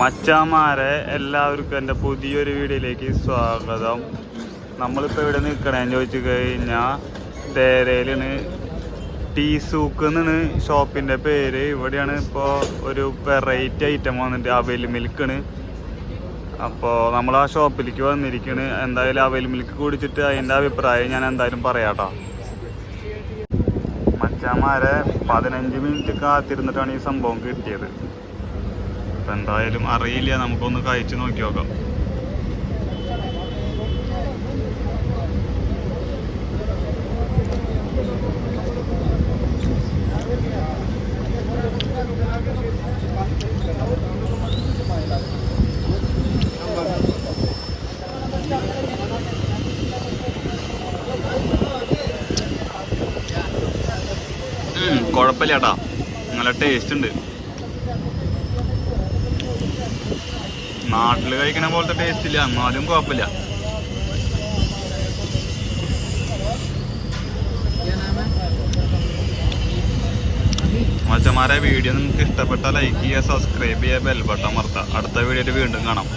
മച്ചാമാരെ എല്ലാവർക്കും എന്റെ പുതിയൊരു വീഡിയോയിലേക്ക് സ്വാഗതം. നമ്മളിപ്പോൾ ഇവിടെ നിൽക്കണേന്ന് ചോദിച്ചു കഴിഞ്ഞാൽ തേരയിലാണ് ടീ സൂക്ക് എന്നാണ് ഷോപ്പിന്റെ പേര്. ഇവിടെയാണ് ഇപ്പോൾ ഒരു വെറൈറ്റി ഐറ്റം വന്നിട്ട് അവൽ മിൽക്കാണ്. അപ്പോൾ നമ്മൾ ആ ഷോപ്പിലേക്ക് വന്നിരിക്കുന്നത് എന്തായാലും അവൽ മിൽക്ക് കുടിച്ചിട്ട് അതിന്റെ അഭിപ്രായം ഞാൻ എന്തായാലും പറയാട്ടോ. മച്ചാമാരെ പതിനഞ്ച് മിനിറ്റ് കാത്തിരുന്നിട്ടാണ് ഈ സംഭവം കിട്ടിയത്. ഇപ്പം എന്തായാലും അറിയില്ല. നമുക്കൊന്ന് കഴിച്ചു നോക്കി നോക്കാം. കുഴപ്പമില്ല ചേട്ടാ നല്ല ടേസ്റ്റ് ഉണ്ട്. നാട്ടിൽ കഴിക്കണ പോലത്തെ ടേസ്റ്റ് ഇല്ല. എന്നാലും കുഴപ്പമില്ല. മച്ചന്മാരെ വീഡിയോ നിങ്ങൾക്ക് ഇഷ്ടപ്പെട്ടാൽ ലൈക്ക് ചെയ്യുക സബ്സ്ക്രൈബ് ചെയ്യുക ബെൽ ബട്ടൺ അമർത്തുക. അടുത്ത വീഡിയോയിൽ വീണ്ടും കാണാം.